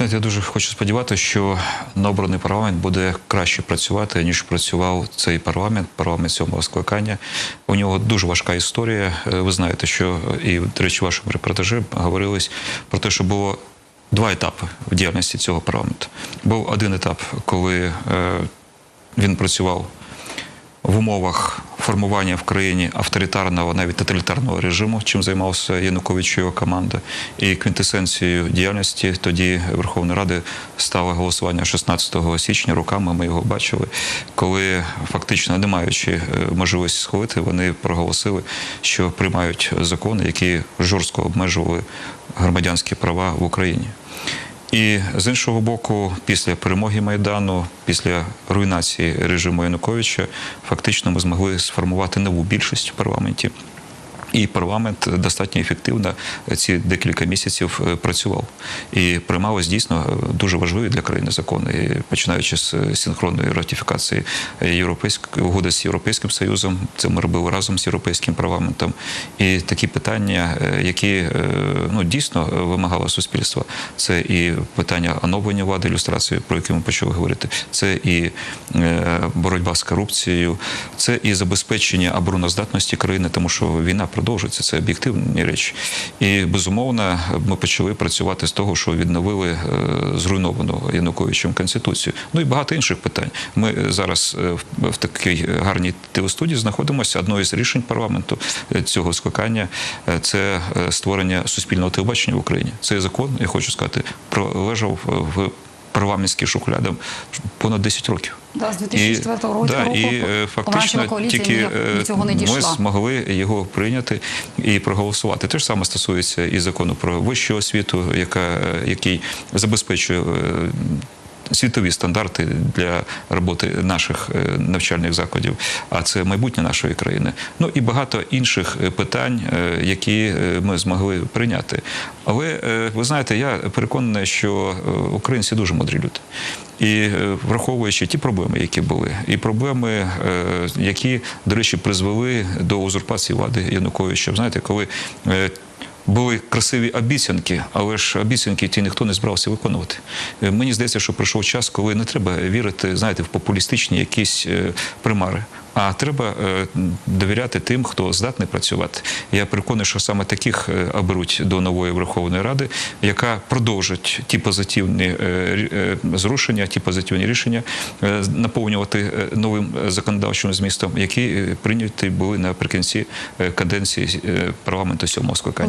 знаєте, я дуже хочу сподіватися, що новообраний парламент буде краще працювати, ніж працював цей парламент, парламент сьомого скликання. У нього дуже важка історія. Е, Ви знаєте, що і, до речі, в вашому репортажі говорилось про те, що було два етапи в діяльності цього парламенту. Був один етап, коли е, він працював в умовах формування в країні авторитарного, навіть тоталітарного режиму, чим займався Янукович і його команда. І квінтесенцією діяльності тоді Верховної Ради стало голосування 16 січня. Руками ми його бачили, коли фактично не маючи е, можливості схвалити, вони проголосили, що приймають закони, які жорстко обмежували громадянські права в Україні. І з іншого боку, після перемоги Майдану, після руйнації режиму Януковича, фактично ми змогли сформувати нову більшість в парламенті. І парламент достатньо ефективно ці декілька місяців е, працював і приймалось дійсно е, дуже важливі для країни закони, починаючи з синхронної ратифікації європейської угоди з європейським союзом. Це ми робили разом з європейським парламентом. І такі питання, е, які е, ну дійсно вимагало суспільства, це і питання оновлення влади, ілюстрації, про які ми почали говорити. Це і е, боротьба з корупцією, це і забезпечення обороноздатності країни, тому що війна продовжується. Це об'єктивні речі. І безумовно, ми почали працювати з того, що відновили е, зруйновану Януковичем конституцію. Ну і багато інших питань. Ми зараз е, в- такій гарній телестудії знаходимося. Одне із рішень парламенту е, цього скликання е, це е, створення суспільного телебачення в Україні. Цей закон, я хочу сказати, пролежав в парламентській шухляди понад 10 років. Да, з 2004 року, да, і е, фактично тільки е, цього не ми змогли його прийняти і проголосувати. Те ж саме стосується і закону про вищу освіту, яка, е, який забезпечує. Світові стандарти для роботи наших е, навчальних закладів, а це майбутнє нашої країни. Ну і багато інших е, питань, е, які ми змогли прийняти. Але ви знаєте, я переконаний, що українці дуже мудрі люди. І враховуючи ті проблеми, які були, і проблеми, які, до речі, призвели до узурпації влади Януковича. Знаєте, коли були красиві обіцянки, але ж обіцянки ті ніхто не збирався виконувати. Е, Мені здається, що прийшов час, коли не треба вірити, знаєте, в популістичні якісь е, примари. А треба е, довіряти тим, хто здатний працювати. Я переконаний, що саме таких оберуть до нової Верховної Ради, яка продовжить ті позитивні зрушення, ті позитивні рішення наповнювати новим законодавчим змістом, які прийняті були наприкінці каденції парламенту сьомого скликання.